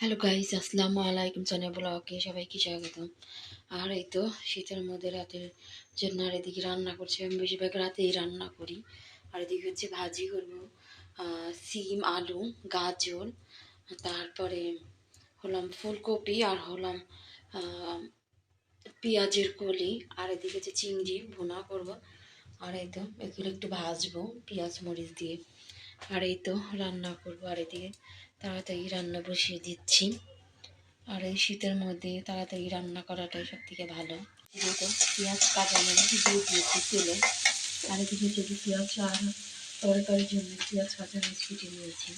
Hello guys আসসালামু আলাইকুম চানে ব্লগে সবাইকে স্বাগতম। আর এই তো, শীতের মধ্যে রাতের জন্য আর এদিকে রান্না করছি। আমি বেশিরভাগ রাতেই রান্না করি। আর এদিকে হচ্ছে ভাজি করব। সিম, আলু, গাজর, তারপরে হলাম ফুলকপি আর হলাম পেঁয়াজের কলি। আর এদিকে হচ্ছে চিংড়ি ভুনা করব। আর এই তো, এগুলো একটু ভাজবো, পেঁয়াজ, মরিচ দিয়ে। আর এই তো রান্না করব আর এদিকে তাড়াতাড়ি রান্না বসিয়ে দিচ্ছি। আর এই শীতের মধ্যে তাড়াতাড়ি রান্না করাটাই সব থেকে ভালো যেহেতু পেঁয়াজ কাটা মানে দিয়ে দিয়েছি তেলে। আর এদিকে যদি পেঁয়াজ আর তরকারির জন্য পেঁয়াজ, কাঁচা মরিচ কেটে নিয়েছি।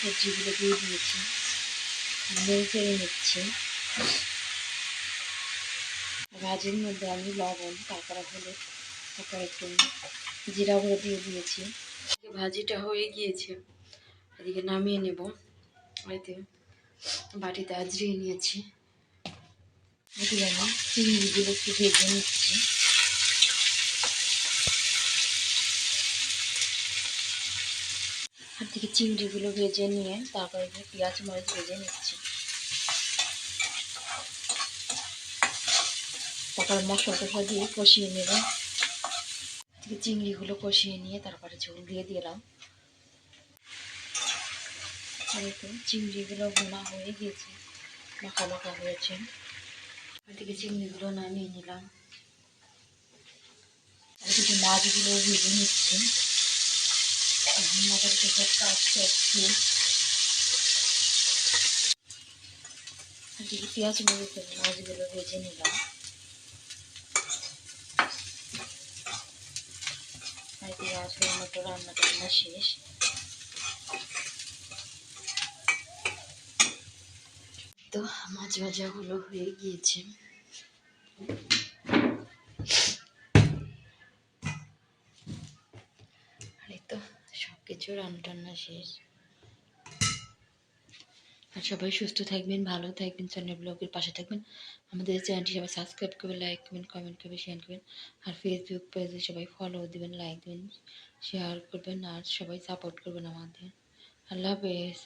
সবজিগুলো দিয়ে দিয়েছি। নেড়ে চেড়ে নিচ্ছি। ভাজির মধ্যে আমি লবণ, তারপরে হলুদ, তারপর একটু জিরা গুঁড়ো দিয়ে দিয়েছি। ভাজিটা হয়ে গিয়েছে। এদিকে নামিয়ে নেব। এতে বাটিতে আজরিয়ে নিয়েছি। এদিকে আমি চিংড়িগুলো একটু ভেজে নিচ্ছি। আর দিকে চিংড়িগুলো ভেজে নিয়ে তারপরে পেঁয়াজ, মরিচ ভেজে নিচ্ছি। তারপর মশলা টশলা দিয়ে কষিয়ে নেব। চিংড়িগুলো কষিয়ে নিয়ে তারপরে ঝোল দিয়ে দিলাম। তো চিংড়িগুলো বোনা হয়ে গিয়েছে, মাখা মাখা হয়েছে। এদিকে চিংড়িগুলো নামিয়ে নিলাম। এদিকে মাছগুলো ভেজে নিচ্ছি পেপারটা পেঁয়াজ মরিচ মাছগুলো ভেজে নিলাম। আর হয়ে মতো রান্না টান্না শেষ। তো মাছ ভাজাগুলো হয়ে গিয়েছে। আরে তো সব রান্না টান্না শেষ। আর সবাই সুস্থ থাকবেন, ভালো থাকবেন চ্যানেল ব্লগের পাশে থাকবেন। আমাদের চ্যানেলটি সবাই সাবস্ক্রাইব করবেন লাইক করবেন কমেন্ট করবেন শেয়ার করবেন। আর ফেসবুক পেজে সবাই ফলো দিবেন লাইক দিবেন শেয়ার করবেন, আর সবাই সাপোর্ট করবেন আমাদের। আল্লাহ হাফেজ।